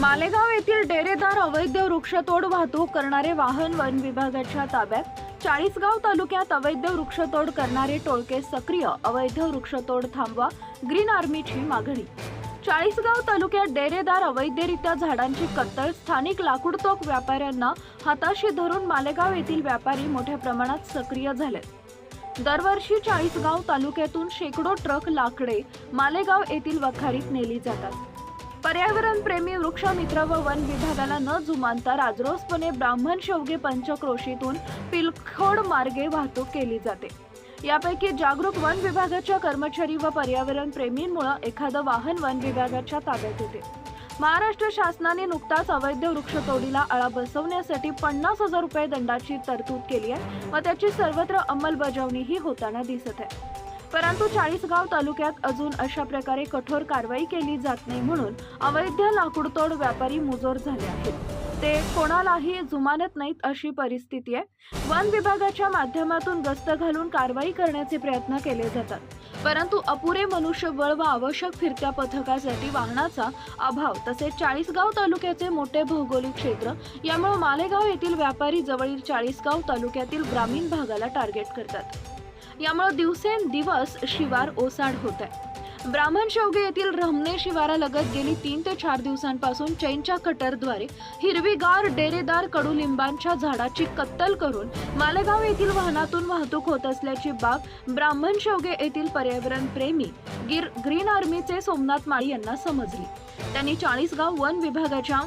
मालेगाव येथील डेरेदार अवैध वृक्षतोड वाहतूक करणारे वाहन वन विभागाच्या ताब्यात. चाळीसगाव तालुक्यात अवैध वृक्षतोड करणारे टोळके सक्रिय. अवैध वृक्षतोड थांबवा ग्रीन आर्मीची मागणी. चाळीसगाव तालुक्यात डेरेदार अवैधरित्या झाडांची कत्तल स्थानिक लाकूडतोक व्यापाऱ्यांना हाताशी धरून मालेगाव येथील व्यापारी मोठ्या प्रमाणात सक्रिय झालेत दरवर्षी चाळीसगाव तालुक्यातून शेकडो ट्रक लाकडे मालेगाव येथील वखारीत नेली जातात. पर्यावरण प्रेमी वृक्षमित्र व वन विभागाला न जुमानता राजरोसपणे ब्राह्मण शेवगे पंचक्रोशीतून पिलखोड मार्गे वाहतूक केली जाते. यापैकी जागरूक वन विभागाच्या कर्मचारी व पर्यावरण प्रेमींमुळे एखादं वाहन वन विभागाच्या ताब्यात येते. महाराष्ट्र शासनाने नुकताच अवैध वृक्षतोडीला आळा बसवण्यासाठी पन्नास हजार रुपये दंडाची तरतूद केली आहे. व त्याची सर्वत्र अंमलबजावणीही होताना दिसत आहे. परंतु चाळीसगाव तालुक्यात अजून अशा प्रकारे कठोर कारवाई केली जात नाही म्हणून अवैध लाकूडतोड व्यापारी मुजोर झाले आहेत. ते कोणालाही जुमानत नाहीत अशी परिस्थिती आहे. वन विभागाच्या माध्यमातून गस्त घालून कारवाई करण्याचे प्रयत्न केले जातात. परंतु अपुरे मनुष्यबळ व आवश्यक फिरत्या पथकासाठी वाहनाचा अभाव तसेच चाळीसगाव तालुक्याचे मोठे भौगोलिक क्षेत्र यामुळे मालेगाव येथील व्यापारी जवळील चाळीसगाव तालुक्यातील ग्रामीण भागाला टार्गेट करतात. यामुळे दिवसेंदिवस शिवार ओसाड होत आहे ब्राह्मण शेवगे येथील रमणे शिवारालगत गेली तीन ते चार दिवसांपासून चैनच्या कटरद्वारे हिरवीगार डेरेदार कडुलिंबांच्या झाडाची कत्तल करून मालेगाव येथील वाहनातून वाहतूक होत असल्याची बाब ब्राह्मण शेवगे येथील पर्यावरण प्रेमी गिर ग्रीन आर्मीचे सोमनाथ माळी यांना समजली. त्यांनी चाळीसगाव वन विभागाच्या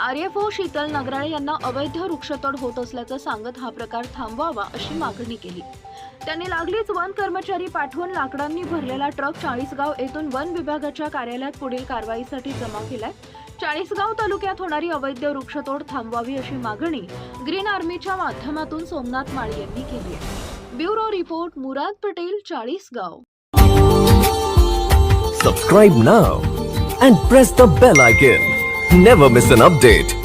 आर्यफो शीतल नगराळे यांना अवैध वृक्षतोड होत असल्याचं सांगत हा प्रकार थांबवावा अशी मागणी केली. त्यांनी लागलीच वन कर्मचारी पाठवून लाकडांनी भरलेला ट्रक चाळीसगाव येथून वन विभागाच्या कार्यालयात पुढील कारवाईसाठी जमा केलाय. चाळीसगाव तालुक्यात होणारी अवैध वृक्षतोड थांबवावी अशी मागणी ग्रीन आर्मीच्या माध्यमातून सोमनाथ माळी यांनी केली आहे. Bureau report Murad Patel Chalisgaon. Subscribe now and press the bell icon never miss an update